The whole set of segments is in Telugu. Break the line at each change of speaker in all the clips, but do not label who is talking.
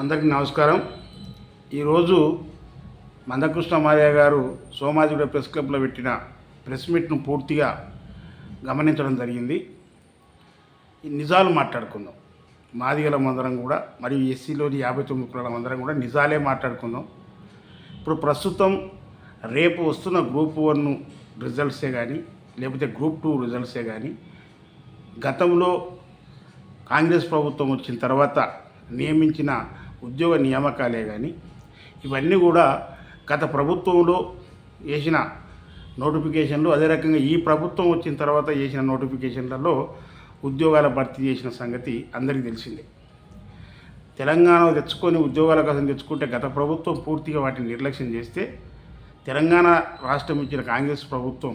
అందరికీ నమస్కారం. ఈరోజు మందకృష్ణ మాదయ్య గారు సోమాజిగూడ ప్రెస్ క్లబ్లో పెట్టిన ప్రెస్ మీట్ను పూర్తిగా గమనించడం జరిగింది. నిజాలు మాట్లాడుకుందాం. మాదిగల మందరం కూడా మరియు ఎస్సీలోని యాభై తొమ్మిది కులాల మందరం కూడా నిజాలే మాట్లాడుకుందాం. ఇప్పుడు ప్రస్తుతం రేపు వస్తున్న గ్రూప్ వన్ రిజల్ట్సే కానీ లేకపోతే గ్రూప్ టూ రిజల్ట్సే కానీ గతంలో కాంగ్రెస్ ప్రభుత్వం వచ్చిన తర్వాత నియమించిన ఉద్యోగ నియామకాలే కానీ ఇవన్నీ కూడా గత ప్రభుత్వంలో వేసిన నోటిఫికేషన్లు అదే రకంగా ఈ ప్రభుత్వం వచ్చిన తర్వాత చేసిన నోటిఫికేషన్లలో ఉద్యోగాల భర్తీ చేసిన సంగతి అందరికీ తెలిసిందే. తెలంగాణ తెచ్చుకొని ఉద్యోగాల కోసం తెచ్చుకుంటే గత ప్రభుత్వం పూర్తిగా వాటిని నిర్లక్ష్యం చేస్తే తెలంగాణ రాష్ట్రం ఇచ్చిన కాంగ్రెస్ ప్రభుత్వం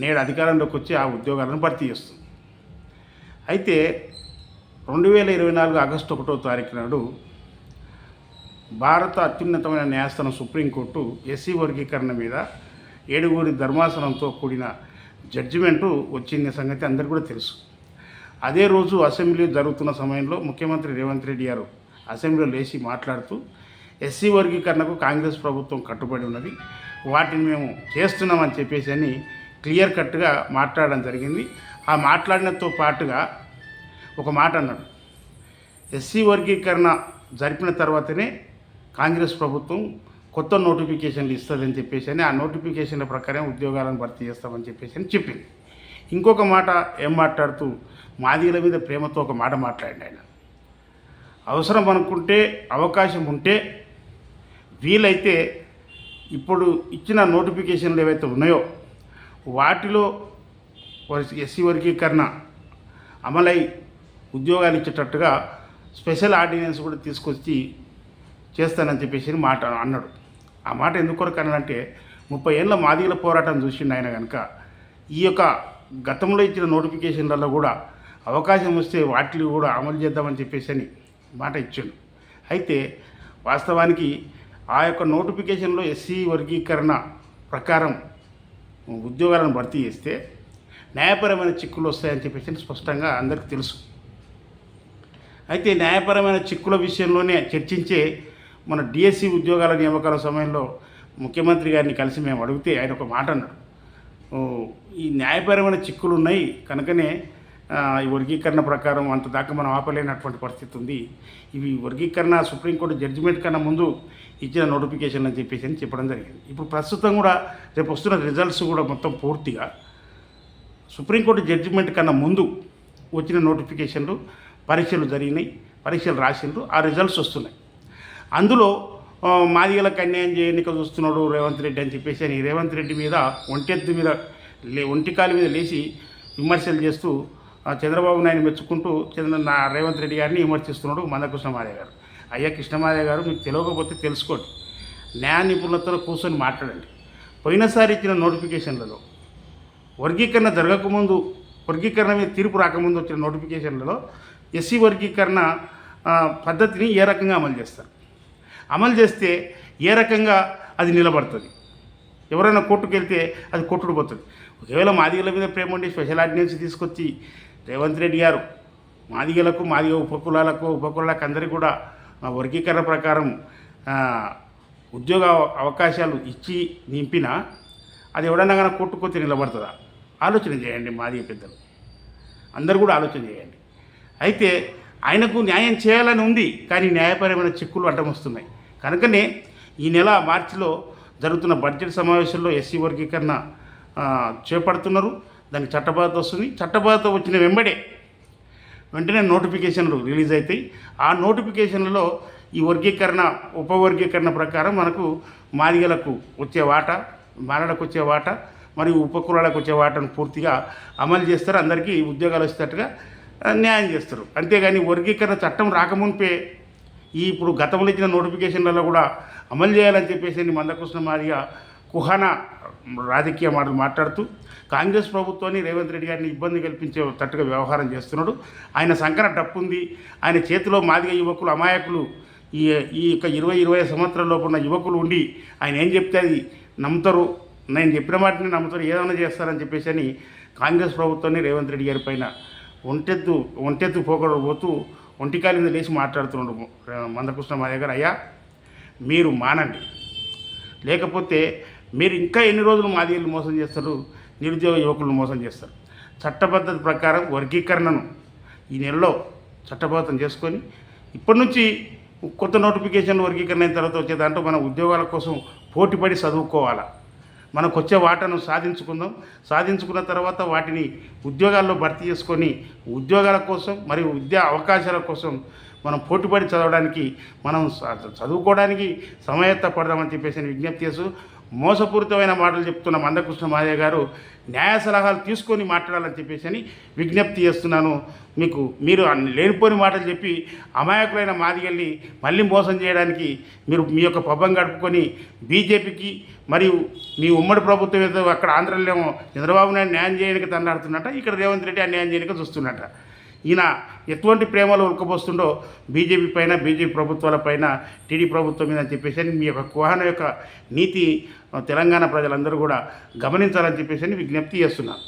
నేడు అధికారంలోకి వచ్చి ఆ ఉద్యోగాలను భర్తీ చేస్తుంది. అయితే రెండు వేల ఇరవై నాలుగు ఆగస్టు ఒకటో తారీఖు నాడు భారత అత్యున్నతమైన న్యాయస్థానం సుప్రీంకోర్టు ఎస్సీ వర్గీకరణ మీద ఏడుగురి ధర్మాసనంతో కూడిన జడ్జిమెంటు వచ్చిన సంగతి అందరికీ కూడా తెలుసు. అదే రోజు అసెంబ్లీ జరుగుతున్న సమయంలో ముఖ్యమంత్రి రేవంత్ రెడ్డి గారు అసెంబ్లీలో లేచి మాట్లాడుతూ ఎస్సీ వర్గీకరణకు కాంగ్రెస్ ప్రభుత్వం కట్టుబడి ఉన్నది వాటిని మేము చేస్తున్నామని చెప్పేసి అని క్లియర్ కట్గా మాట్లాడడం జరిగింది. ఆ మాట్లాడినతో పాటుగా ఒక మాట అన్నాడు. ఎస్సీ వర్గీకరణ జరిపిన తర్వాతనే కాంగ్రెస్ ప్రభుత్వం కొత్త నోటిఫికేషన్లు ఇస్తుందని చెప్పేసి అని ఆ నోటిఫికేషన్ల ప్రకారం ఉద్యోగాలను భర్తీ చేస్తామని చెప్పేసి అని చెప్పింది. ఇంకొక మాట ఏం మాట్లాడుతూ మాదిగల మీద ప్రేమతో ఒక మాట మాట్లాడండి ఆయన. అవసరం అనుకుంటే అవకాశం ఉంటే వీలైతే ఇప్పుడు ఇచ్చిన నోటిఫికేషన్లు ఏవైతే ఉన్నాయో వాటిలో ఎస్సీ వర్గీకరణ అమలై ఉద్యోగాలు ఇచ్చేటట్టుగా స్పెషల్ ఆర్డినెన్స్ కూడా తీసుకొచ్చి చేస్తానని చెప్పేసి మాట అన్నాడు. ఆ మాట ఎందుకు కొరకు అన్నాడంటే ముప్పై ఏళ్ళ మాదిగల పోరాటం చూసిండు ఆయన కనుక ఈ యొక్క గతంలో ఇచ్చిన నోటిఫికేషన్లలో కూడా అవకాశం వస్తే వాటిని కూడా అమలు చేద్దామని చెప్పేసి అని మాట ఇచ్చాడు. అయితే వాస్తవానికి ఆ యొక్క నోటిఫికేషన్లో ఎస్సీ వర్గీకరణ ప్రకారం ఉద్యోగాలను భర్తీ చేస్తే న్యాయపరమైన చిక్కులు వస్తాయని చెప్పేసి స్పష్టంగా అందరికీ తెలుసు. అయితే న్యాయపరమైన చిక్కుల విషయంలోనే చర్చించే మన డిఎస్సి ఉద్యోగాల నియామకాల సమయంలో ముఖ్యమంత్రి గారిని కలిసి మేము అడిగితే ఆయన ఒక మాట అన్నాడు. ఈ న్యాయపరమైన చిక్కులు ఉన్నాయి కనుకనే ఈ వర్గీకరణ ప్రకారం అంత దాకా మనం ఆపలేనటువంటి పరిస్థితి ఉంది. ఇవి వర్గీకరణ సుప్రీంకోర్టు జడ్జిమెంట్ కన్నా ముందు ఇచ్చిన నోటిఫికేషన్ అని చెప్పేసి అని చెప్పడం జరిగింది. ఇప్పుడు ప్రస్తుతం కూడా రేపు వస్తున్న రిజల్ట్స్ కూడా మొత్తం పూర్తిగా సుప్రీంకోర్టు జడ్జిమెంట్ కన్నా ముందు వచ్చిన నోటిఫికేషన్లు పరీక్షలు జరిగినాయి పరీక్షలు రాసిండ్రు ఆ రిజల్ట్స్ వస్తున్నాయి. అందులో మాదిగల మాదిగలకు అన్యాయం చేయనిక చూస్తున్నాడు రేవంత్ రెడ్డి అని చెప్పేసి అని రేవంత్ రెడ్డి మీద ఒంటెత్తు మీద లే ఒంటికాల మీద లేచి విమర్శలు చేస్తూ చంద్రబాబు నాయుడు మెచ్చుకుంటూ చంద్ర నా రేవంత్ రెడ్డి గారిని విమర్శిస్తున్నాడు మందకృష్ణ మాదయ్య గారు. అయ్యా కృష్ణమాదయ్య గారు మీకు తెలియకపోతే తెలుసుకోండి. న్యాయ నిపుణులతో కూర్చొని మాట్లాడండి. పోయినసారి ఇచ్చిన నోటిఫికేషన్లలో వర్గీకరణ జరగకముందు వర్గీకరణ మీద తీర్పు రాకముందు వచ్చిన నోటిఫికేషన్లలో ఎస్సీ వర్గీకరణ పద్ధతిని ఏ రకంగా అమలు చేస్తారు? అమలు చేస్తే ఏ రకంగా అది నిలబడుతుంది? ఎవరైనా కోర్టుకు వెళ్తే అది కొట్టుకుపోతుంది ఒకవేళ మాదిగల మీద ప్రేమ ఉండి స్పెషల్ ఆర్డినెన్స్ తీసుకొచ్చి రేవంత్ రెడ్డి గారు మాదిగలకు మాదిగ ఉపకులాలకు ఉపకులాలకు అందరికీ కూడా మా వర్గీకరణ ప్రకారం ఉద్యోగ అవకాశాలు ఇచ్చి నింపినా అది ఎవడన్నా కానీ కొట్టుకొచ్చి నిలబడుతుందా? ఆలోచన చేయండి మాదిగ పెద్దలు. అందరు కూడా ఆలోచన చేయండి. అయితే ఆయనకు న్యాయం చేయాలని ఉంది కానీ న్యాయపరమైన చిక్కులు అడ్డం వస్తున్నాయి. కనుకనే ఈ నెల మార్చిలో జరుగుతున్న బడ్జెట్ సమావేశంలో ఎస్సీ వర్గీకరణ చేపడుతున్నారు. దానికి చట్టబాధ వస్తుంది. చట్టబాధ వచ్చిన వెంబడే వెంటనే నోటిఫికేషన్లు రిలీజ్ అవుతాయి. ఆ నోటిఫికేషన్లలో ఈ వర్గీకరణ ఉపవర్గీకరణ ప్రకారం మనకు మాదిగలకు వచ్చే వాటా మాలలకు వచ్చే వాటా మరియు ఉపకులాలకు వచ్చే వాటాను పూర్తిగా అమలు చేస్తారు. అందరికీ ఉద్యోగాలు వచ్చేటట్టుగా న్యాయం చేస్తారు. అంతేగాని వర్గీకరణ చట్టం రాకమునిపే ఈ ఇప్పుడు గతంలో ఇచ్చిన నోటిఫికేషన్లలో కూడా అమలు చేయాలని చెప్పేసి మందకృష్ణ మాదిగా కుహాన రాజకీయ మాటలు మాట్లాడుతూ కాంగ్రెస్ ప్రభుత్వాన్ని రేవంత్ రెడ్డి గారిని ఇబ్బంది కల్పించే తట్టుగా వ్యవహారం చేస్తున్నాడు. ఆయన సంకర డప్పుంది. ఆయన చేతిలో మాదిగ యువకులు అమాయకులు ఈ ఈ యొక్క ఇరవై ఇరవై సంవత్సరాల లోపు ఉన్న యువకులు ఉండి ఆయన ఏం చెప్తే అది నమ్ముతారు. నేను చెప్పిన మాటని నమ్ముతారు. ఏదైనా చేస్తారని చెప్పేసి అని కాంగ్రెస్ ప్రభుత్వాన్ని రేవంత్ రెడ్డి గారి పైన ఒంటెత్తు ఒంటెత్తు పోకడ పోతూ ఒంటికాలి మీద లేచి మాట్లాడుతున్నాడు మందకృష్ణ మా గారు అయ్యా మీరు మానండి. లేకపోతే మీరు ఇంకా ఎన్ని రోజులు మాదిగలు మోసం చేస్తారు? నిరుద్యోగ యువకులను మోసం చేస్తారు. చట్టబద్ధత ప్రకారం వర్గీకరణను ఈ నెలలో చట్టబద్ధం చేసుకొని ఇప్పటి నుంచి కొత్త నోటిఫికేషన్ వర్గీకరణ అయిన తర్వాత వచ్చే దాంట్లో మన ఉద్యోగాల కోసం పోటీపడి చదువుకోవాలా? మనకు వచ్చే వాటను సాధించుకుందాం. సాధించుకున్న తర్వాత వాటిని ఉద్యోగాల్లో భర్తీ చేసుకొని ఉద్యోగాల కోసం మరియు విద్యా అవకాశాల కోసం మనం పోటీపడి చదవడానికి మనం చదువుకోవడానికి సమయత్త పడదామని చెప్పేసి విజ్ఞప్తి చేస్తూ మోసపూరితమైన మాటలు చెప్తున్న మందకృష్ణ మాదయ్య గారు న్యాయ సలహాలు తీసుకొని మాట్లాడాలని చెప్పేసి అని విజ్ఞప్తి చేస్తున్నాను. మీకు మీరు లేనిపోని మాటలు చెప్పి అమాయకులైన మాదిగల్ని మళ్ళీ మోసం చేయడానికి మీరు మీ యొక్క పబ్బం గడుపుకొని బీజేపీకి మరియు మీ ఉమ్మడి ప్రభుత్వం ఏదో అక్కడ ఆంధ్రలో ఏమో చంద్రబాబు నాయుడు న్యాయం చేయడానికి తన్నాడుతున్నట్ట ఇక్కడ రేవంత్ రెడ్డి అన్యాయం చేయడానికి చూస్తున్నట్ట. ఈయన ఎటువంటి ప్రేమలు ఉల్కబోస్తుండో బీజేపీ పైన బీజేపీ ప్రభుత్వాల పైన టీడీ ప్రభుత్వం మీద అని చెప్పేసి అని మీ యొక్క కుహాన యొక్క నీతి తెలంగాణ ప్రజలందరూ కూడా గమనించాలని చెప్పేసి అని విజ్ఞప్తి చేస్తున్నాను